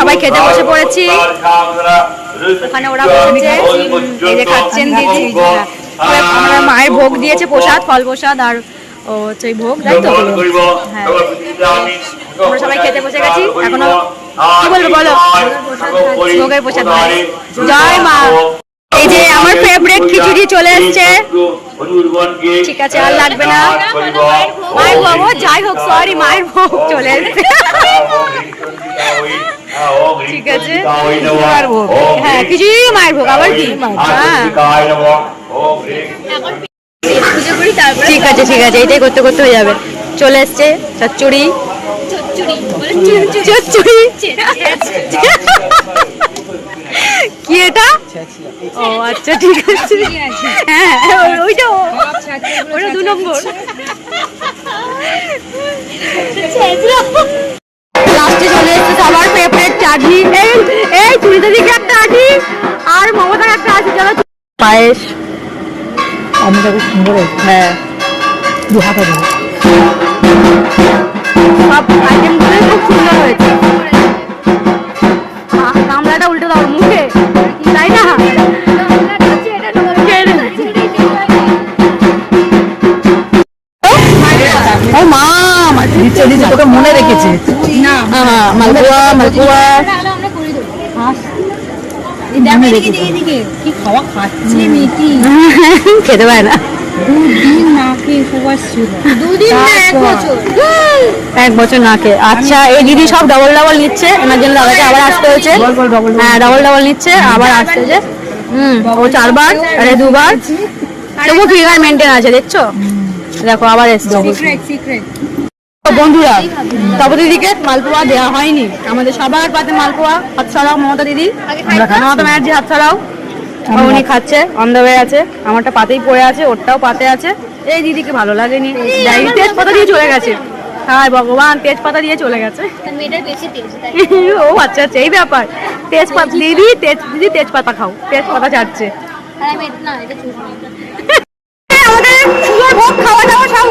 সবাই খেতে বসে পড়েছি। ওখানে ওরা বসেছে। এই যে খাচ্ছেন দিদি আমরা মায়ের ভোগ দিয়েছে প্রসাদ ফল প্রসাদ আর ও হচ্ছে ভোগ তাই তো? হ্যাঁ। আমরা সবাই খেতে বসে গেছি। এখনও কি বলব বলো? ভোগের প্রসাদ জয় মা। এই যে আমার ফেভারিট খিচুড়ি চলে এসছে। ঠিক আছে আর লাগবে না। মায়ের ভোগ যাই হোক সরি মায়ের ভোগ চলে এসছে। ঠিক আছে? মায়ের ভোগ হ্যাঁ খিচুড়ি মায়ের ভোগ আবার কি? হ্যাঁ। ঠিক আছে ঠিক আছে এটাই করতে করতে হয়ে যাবে। চলে এসছে চচ্চড়ি। চচ্চড়ি কি এটা? ও আচ্ছা ঠিক আছে। হ্যাঁ ওইটা ওটা দু নম্বর। লাস্টে চলে এসেছে সবার ফেভারিট এই এই দিকে একটা আর মমতার একটা আছে চলো পায়েস। খুব সুন্দর হ্যাঁ। দু হাতে দেবো সব আইটেমগুলো খুব সুন্দর হয়েছে। গামলাটা উল্টে দাও মুখে। তাই না? ও মা দিচ্ছে দিচ্ছে তোকে মনে রেখেছে। মালপোয়া মালপোয়া খাওয়া খাচ্ছে মেয়েটি খেতে পারে না। এক বছর। না খেয়ে। আচ্ছা এই দিদি সব ডবল ডবল নিচ্ছে। এনার জন্য দাদাকে আবার আসতে হয়েছে। হ্যাঁ ডবল ডবল নিচ্ছে আবার আসতে হয়েছে। হুম ও চারবার আরে দুবার। তবু ফিগার মেনটেন আছে দেখছ? দেখো আবার এসছে। বন্ধুরা তবে দিদিকে মালপোয়া দেওয়া হয়নি। আমাদের সবার পাতে মালপোয়া হাত ছাড়াও মমতা দিদি। মমতা ব্যানার্জি হাত ছাড়াও। উনি খাচ্ছে অন দ্য আছে আমারটা পাতেই পড়ে আছে ওরটাও পাতে আছে। এই দিদিকে ভালো লাগেনি। যাই তেজপাতা দিয়ে চলে গেছে। হায় ভগবান তেজপাতা দিয়ে চলে গেছে। ও আচ্ছা আচ্ছা এই ব্যাপার। তেজপাতা দিদি তেজ দিদি তেজপাতা খাও। তেজপাতা আমাদের ভোগ খাওয়া দাওয়া সব